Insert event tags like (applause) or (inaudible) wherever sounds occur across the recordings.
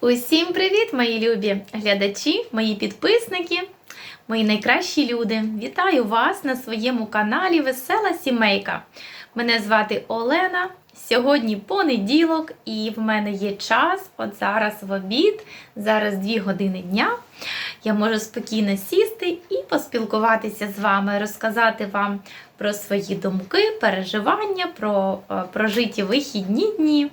Усім привіт, мої любі глядачі, мої підписники, мої найкращі люди. Вітаю вас на своєму каналі Весела Сімейка. Мене звати Олена. Сьогодні понеділок, і в мене є час, от зараз в обід, зараз 2 години дня. Я можу спокійно сісти і поспілкуватися з вами, розказати вам про свої думки, переживання, про е, прожиті вихідні дні.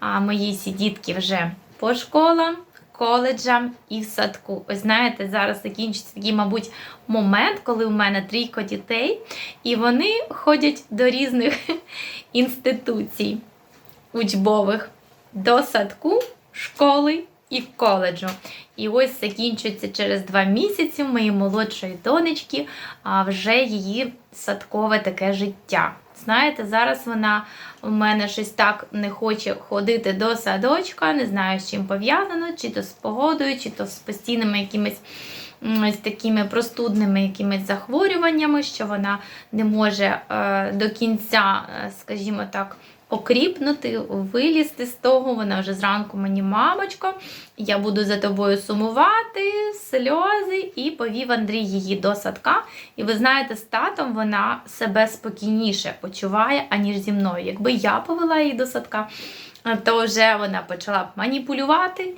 А мої всі дітки вже по школам, коледжам і в садку. Ось знаєте, зараз закінчиться такий, мабуть, момент, коли у мене трійко дітей, і вони ходять до різних (laughs) інституцій учбових, до садку, школи і коледжу. І ось закінчується через два місяці моєї молодшої донечки, а вже її садкове таке життя. Знаєте, зараз вона у мене щось так не хоче ходити до садочка, не знаю, з чим пов'язано, чи то з погодою, чи то з постійними якимись з такими простудними якимись захворюваннями, що вона не може е, до кінця, е, скажімо так, окріпнути, вилізти з того. Вона вже зранку мені, мамочко, я буду за тобою сумувати, сльози, і повів Андрій її до садка. І ви знаєте, з татом вона себе спокійніше почуває, аніж зі мною. Якби я повела її до садка, то вже вона почала б маніпулювати.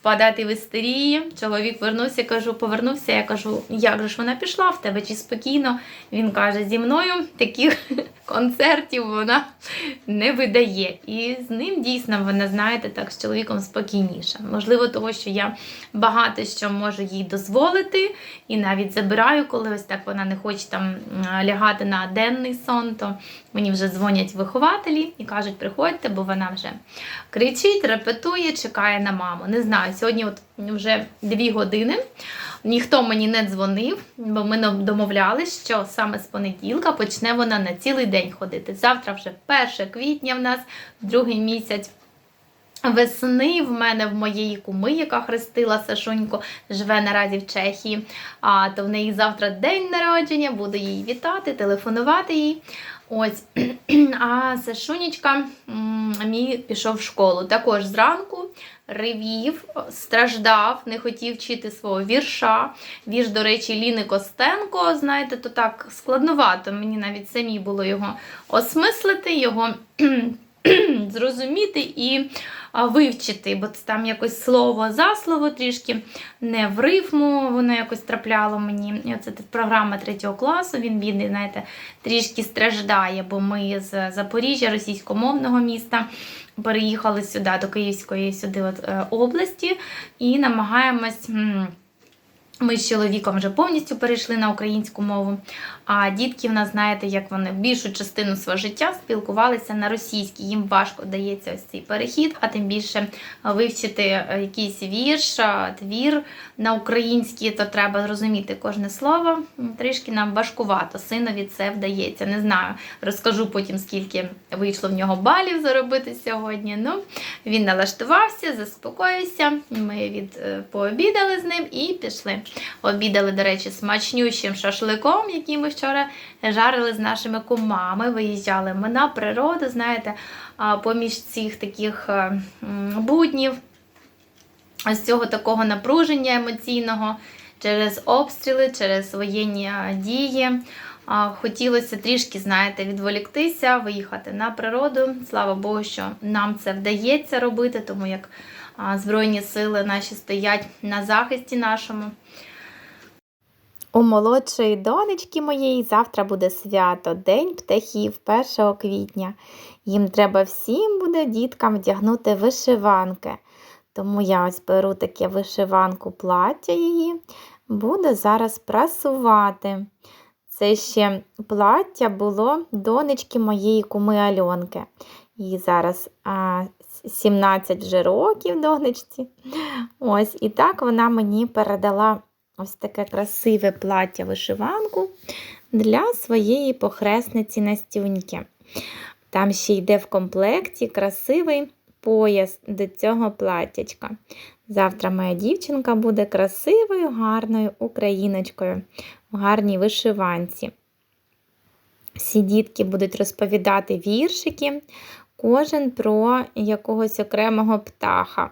Впадати в істерії. Чоловік вернувся, кажу, повернувся. Я кажу, як же ж вона пішла в тебе чи спокійно? Він каже, зі мною таких (laughs) концертів вона не видає. І з ним дійсно вона, знаєте, так з чоловіком спокійніша. Можливо, того, що я багато що можу їй дозволити, і навіть забираю, коли ось так вона не хоче там лягати на денний сон, то мені вже дзвонять вихователі і кажуть, приходьте, бо вона вже кричить, репетує, чекає на маму. Не знаю, сьогодні от вже дві години. Ніхто мені не дзвонив, бо ми домовлялися, що саме з понеділка почне вона на цілий день ходити. Завтра вже 1 квітня в нас, другий місяць. Весни в мене в моєї куми, яка хрестила Сашуньку, живе наразі в Чехії. А то в неї завтра день народження, буду їй вітати, телефонувати їй. Ось, (clears throat) а Сашунечка мій пішов в школу. Також зранку ревів, страждав, не хотів вчити свого вірша. Вірш, до речі, Ліни Костенко, знаєте, то так складновато. Мені навіть самі було його осмислити, його (clears throat) зрозуміти і вивчити, бо це там якось слово за слово трішки не в рифму, воно якось трапляло мені. Це програма третього класу. Він бідний, знаєте, трішки страждає, бо ми з Запоріжжя, російськомовного міста. Переїхали сюди, до Київської сюди от, е, області, і намагаємось. Ми з чоловіком вже повністю перейшли на українську мову. А дітки в нас, знаєте, як вони більшу частину свого життя спілкувалися на російській. Їм важко дається ось цей перехід, а тим більше вивчити е, якийсь вірш, твір на українській, то треба зрозуміти кожне слово. Трішки нам важкувато. Синові це вдається. Не знаю, розкажу потім, скільки вийшло в нього балів заробити сьогодні. Ну, він налаштувався, заспокоївся. Ми від е, пообідали з ним і пішли. Обідали, до речі, смачнющим шашликом, який ми вчора жарили з нашими кумами. Виїжджали ми на природу, знаєте, поміж цих таких е, буднів, з цього такого напруження емоційного через обстріли, через воєнні дії. Хотілося трішки, знаєте, відволіктися, виїхати на природу. Слава Богу, що нам це вдається робити, тому як Збройні сили наші стоять на захисті нашому. У молодшої донечки моєї завтра буде свято, День птахів 1 квітня. Їм треба всім буде діткам вдягнути вишиванки. Тому я ось беру таке вишиванку плаття її, буду зараз прасувати. Це ще плаття було донечки моєї куми Альонки. Їй зараз 17 вже років донечці. Ось, і так вона мені передала ось таке красиве плаття вишиванку для своєї похресниці Настюньки. Там ще йде в комплекті красивий пояс до цього платтячка. Завтра моя дівчинка буде красивою, гарною україночкою в гарній вишиванці. Всі дітки будуть розповідати віршики, кожен про якогось окремого птаха.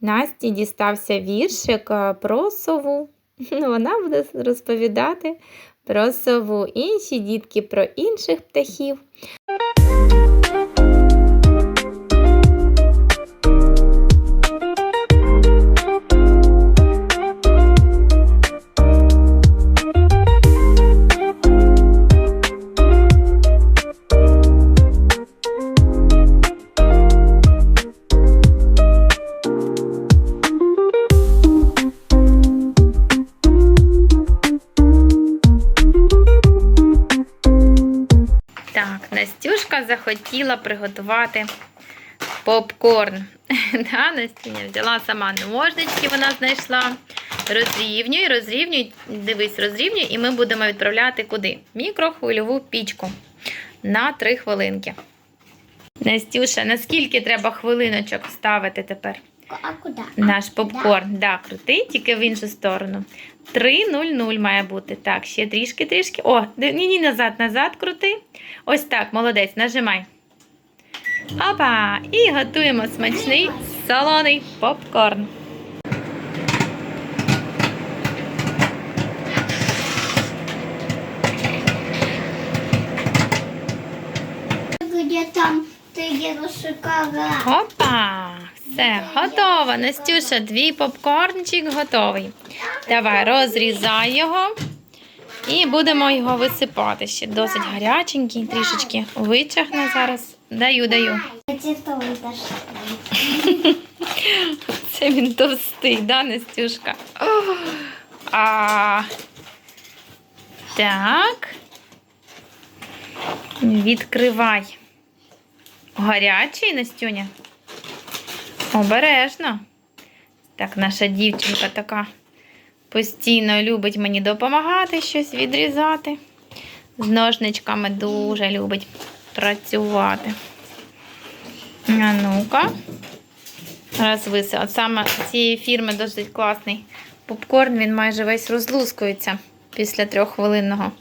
Насті дістався віршик е, про сову. (laughs) Вона буде розповідати про сову, інші дітки про інших птахів. Захотіла приготувати попкорн. (laughs) да, Настюня взяла сама ножнички, вона знайшла. Розрівнюй, розрівнюй, дивись, розрівнюй, і ми будемо відправляти куди? Мікрохвильову пічку на 3 хвилинки. Настюша, наскільки треба хвилиночок ставити тепер? А? Наш попкорн. Да, крути, тільки в іншу сторону. 3-0-0 має бути. Так, ще трішки, трішки. О, ні, ні, назад, назад крути. Ось так, молодець, нажимай. Опа! І готуємо смачний солоний попкорн. Где там ты шоколад? Опа! Все, готово. Настюша, твій попкорнчик готовий. Давай, розрізай його. І будемо його висипати. Ще досить гаряченький, трішечки вичахне зараз. Даю, даю. (laughs) Це він товстий, да, Настюшка? А, так. Відкривай. Гарячий, Настюня? Обережно. Так, наша дівчинка така постійно любить мені допомагати щось відрізати. З ножничками дуже любить працювати. А ну-ка. Раз висе. От саме цієї фірми досить класний попкорн, він майже весь розлускується після трьоххвилинного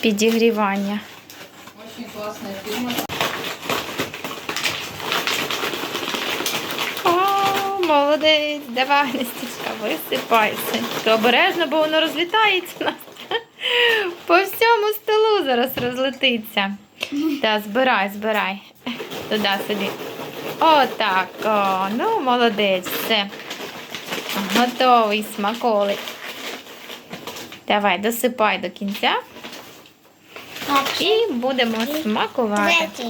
підігрівання. Очень классная фирма. О, молодець, давай, Настічка, висипайся. Ти обережно, бо воно розлітається у нас. По всьому столу зараз розлетиться. Та збирай, збирай. Туди собі. Отак. О, ну, молодець, все. Готовий смаколик. Давай, досипай до кінця і будемо смакувати.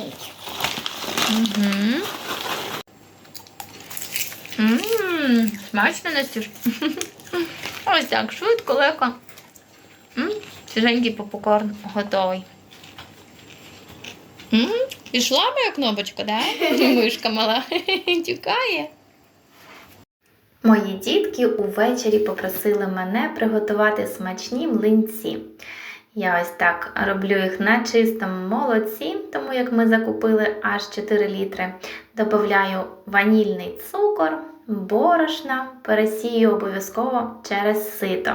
Угу. Ммм, смачно, Настюш. Ось так, швидко, легко. Свіженький попкорн готовий. Пішла моя кнопочка, да? (laughs) Мишка мала (laughs) тікає. Мої дітки увечері попросили мене приготувати смачні млинці. Я ось так роблю їх на чистому молоці, тому як ми закупили аж 4 літри. Добавляю ванільний цукор, борошна, пересію обов'язково через сито,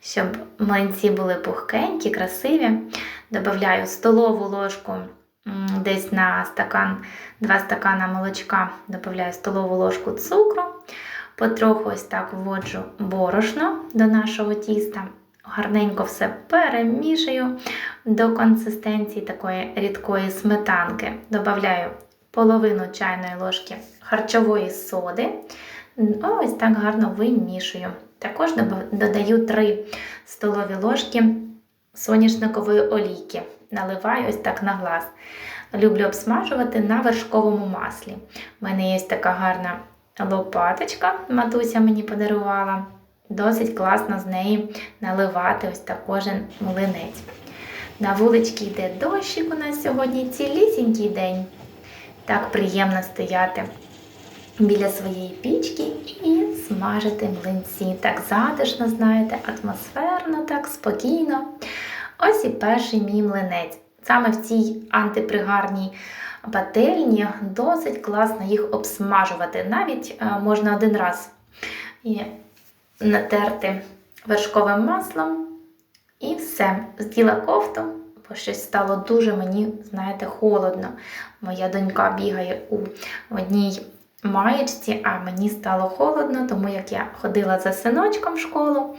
щоб млинці були пухкенькі, красиві. Добавляю столову ложку десь на стакан, 2 стакана молочка, добавляю столову ложку цукру. Потроху ось так вводжу борошно до нашого тіста. Гарненько все перемішую до консистенції такої рідкої сметанки. Добавляю половину чайної ложки харчової соди. Ось так гарно вимішую. Також додаю 3 столові ложки соняшникової олійки. Наливаю ось так на глаз. Люблю обсмажувати на вершковому маслі. У мене є така гарна лопаточка, матуся мені подарувала. Досить класно з неї наливати ось так кожен млинець. На вуличці йде дощик у нас сьогодні цілісінький день. Так приємно стояти біля своєї пічки і смажити млинці. Так затишно, знаєте, атмосферно, так спокійно. Ось і перший мій млинець. Саме в цій антипригарній пательні досить класно їх обсмажувати. Навіть е, можна один раз натерти вершковим маслом. І все. Зділа кофту, бо щось стало дуже мені, знаєте, холодно. Моя донька бігає у одній маєчці, а мені стало холодно, тому як я ходила за синочком в школу.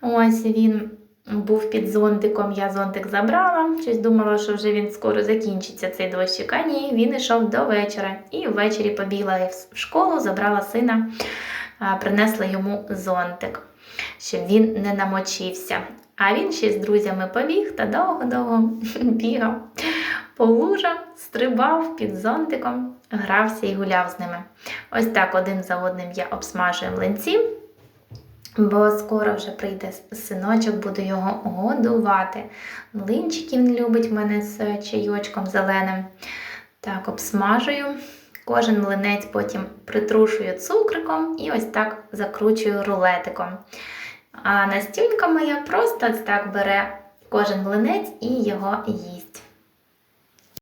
Ось він був під зонтиком, я зонтик забрала. Щось думала, що вже він скоро закінчиться цей дощик. А ні, він йшов до вечора. І ввечері побігла я в школу, забрала сина, принесла йому зонтик, щоб він не намочився. А він ще з друзями побіг та довго-довго (laughs) бігав по лужам, стрибав під зонтиком, грався і гуляв з ними. Ось так один за одним я обсмажую млинці, бо скоро вже прийде синочок, буду його годувати. Млинчики він любить в мене з чайочком зеленим. Так, обсмажую. Кожен млинець потім притрушую цукриком і ось так закручую рулетиком. А Настюнька моя просто так бере кожен млинець і його їсть.